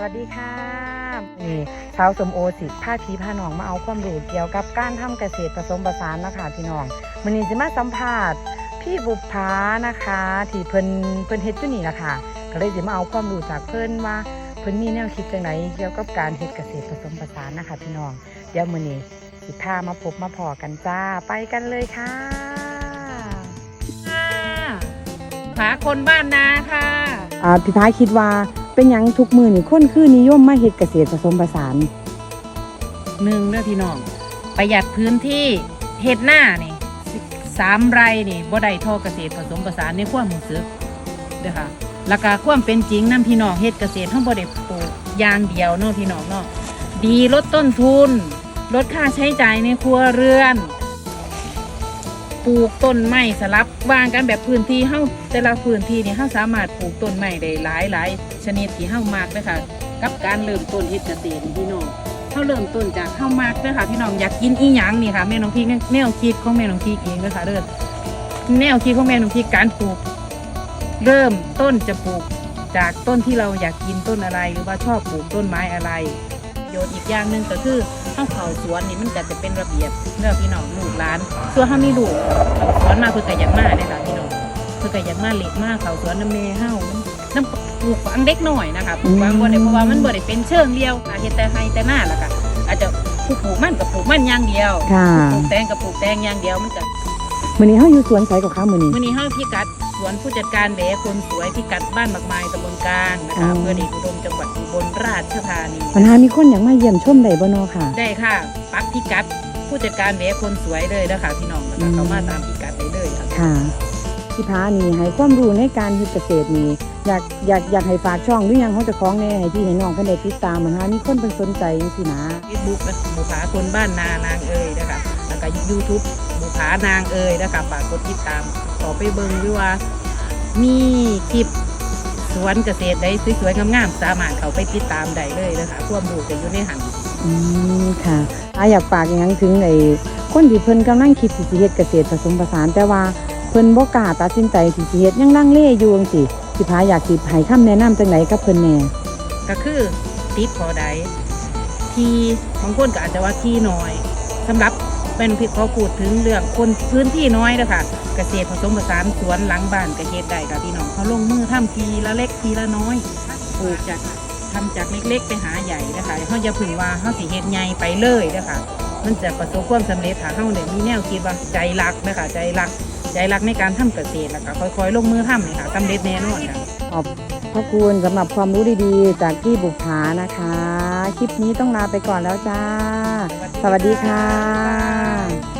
สวัสดีค่ะนี่สาวสมโอสิผ้าพีผ้าหนองมาเอาความรู้เกี่ยวกับการทำเกษตรผสมผสานนะคะพี่น้องมันนี้จะมาสัมภาษณ์พี่บุพภานะคะ ที่เพิ่นเพิ่นเฮ็ดอยู่นี่นะคะก็เลยจะมาเอาความรู้จากเพิ่นว่าเพิ่นมีแนวคิดจังไหนเกี่ยวกับการเฮ็ดเกษตรผสมผสานนะคะ พี่น้องเดี๋ยวมื้อนี้สิพามาพบมาพอกันจ้าไปกันเลยค่ะค่ะผาคนบ้านนาค่ะอ่าพี่พาคิดว่า เป็นหยังทุกมือนี่คนคือนิยมมาเฮ็ดเกษตรผสมผสานหนึ่งเด้อพี่น้อง ประหยัดพื้นที่เฮ็ดหน้านี่สามไร่นี่บ่ได้ท่อเกษตรผสมผสานในความรู้สึกเด้อค่ะแล้วก็ความเป็นจริงนํพี่น้องเฮ็ดเกษตรเฮาบ่ได้ปลูกอย่างเดียวเนาะพี่น้องเนาะดีลดต้นทุน ลดค่าใช้จ่ายในครัวเรือน ลูกต้นไม้สลับวางกันแบบพื้นที่เฮาแต่ละพื้นที่นี่เฮาสามารถปลูกต้นไม้ได้หลายหลายชนิดที่เฮามากเลยค่ะ กับการเริ่มต้นเฮ็ดเกษตรพี่น้องเฮาเริ่มต้นจากเฮามากเลยค่ะพี่น้องอยากกินอีหยังนี่ค่ะแม่น้องพี่แนวคิดของแม่น้องพี่เองเลยค่ะเด้อแนวคิดของแม่น้องพี่การปลูก เริ่มต้นจะปลูกจากต้นที่เราอยากกินต้นอะไรหรือว่าชอบปลูกต้นไม้อะไร ประโยชน์อีกอย่างหนึ่งก็คือเข้าเขาสวนนี่มันก็จะเป็นระเบียบเรื่องพี่น้องลูกหลานส่วนถ้ามีลูกเขาสวนมาเพื่อก็อยากมาเนี่ยค่ะพี่น้องเพื่อก็อยากมาเล็กมากเขาสวนน้ำเมเฮาน้ำปลูกฝังเด็กหน่อยนะคะปลูกฝังบ่ได้เพราะว่ามันบ่ได้เป็นเชิงเดียวค่ะเฮ็ดแต่ให้แต่หน้าล่ะค่ะอาจจะผู้ปลูกมันกับปลูกมันอย่างเดียวค่ะปลูกแตงกับปลูกแตงอย่างเดียวมันก็มื้อนี้เฮาอยู่สวนไสกับข้ามื้อนี้มื่อนี้ห้าพิกัดสวนผู้จัดการแหวคนสวยพิกัดบ้านบักไม้ตำบลกลางนะอ๋คะออำเพื่อเดชอุดมจังหวัดอุบล ราชธานีปัญหามีคนอยากมาเยี่ยมชมได้บ่เนาะค่ะ ได้ค่ะ ปักพิกัด ผู้จัดการแหวคนสวยเลยนะคะพี่น้องนะคะอืมเขามาตามพิกัดได้เลยค่ะ ค่ะพี่พานี่ให้ความรู้ในการเฮ็ดเกษตรนี่อยากอยากอยากให้ฝากช่องหรือยังเขาเจะคล้าของแน่ให้พี่ให้น้องเพิ่นได้ติดตามมันหามีคนเพิ่นสนใจจังซี่นะ เฟซบุ๊กนะบุภาคนบ้านนานางเอ่ยนะคะแล้วก็ยูทูบบุภานางเอ่ยนะคะฝากกดติดตามต่อไปเบิ่งด้วยว่า มีคลิป สวนเกษตรได้สวยๆงามๆสามารถเขาไปติดตามได้เลยนะคะความรู้จะอยู่ในหันอืมค่ะอาอยากฝากหยังถึงไอ้คนที่เพิ่นกำลังคิดที่สิเฮ็ดเกษตรผสมผสาน แต่ว่าเพิ่นบ่กล้าตัดสินใจที่สิเฮ็ดยังลังเลอยู่จังซี่พี่พาอยากสิให้คำแนะนำจังไดกับเพิ่นแหน่ก็คือติดพอใดที่บางคนก็อาจจะว่าที่น้อยสำหรับ เป็นพี่เขาพูดถึงเรื่องคนพื้นที่น้อยนะคะเกษตรผสมผสานสวนหลังบ้านก็เฮ็ดได้ค่ะพี่น้องเขาลงมือทำทีละเล็กทีละน้อยปลูกจากทำจากเล็กๆ ไปหาใหญ่นะคะเขาจะพึงว่าเขาสิเฮ็ดใหญ่ไปเลยนะคะมันจะประสบความสำเร็จถ้าเขาเนี่ยมีแนวคิดว่าใจรักนะคะใจรักใจรักในการทำเกษตรแล้วก็ค่อยๆ ลงมือทำเลยค่ะสำเร็จแน่นอนค่ะขอบพระคุณสำหรับความรู้ดีๆ จากพี่บุภานะคะ คลิปนี้ต้องลาไปก่อนแล้วจ้า สวัสดีค่ะ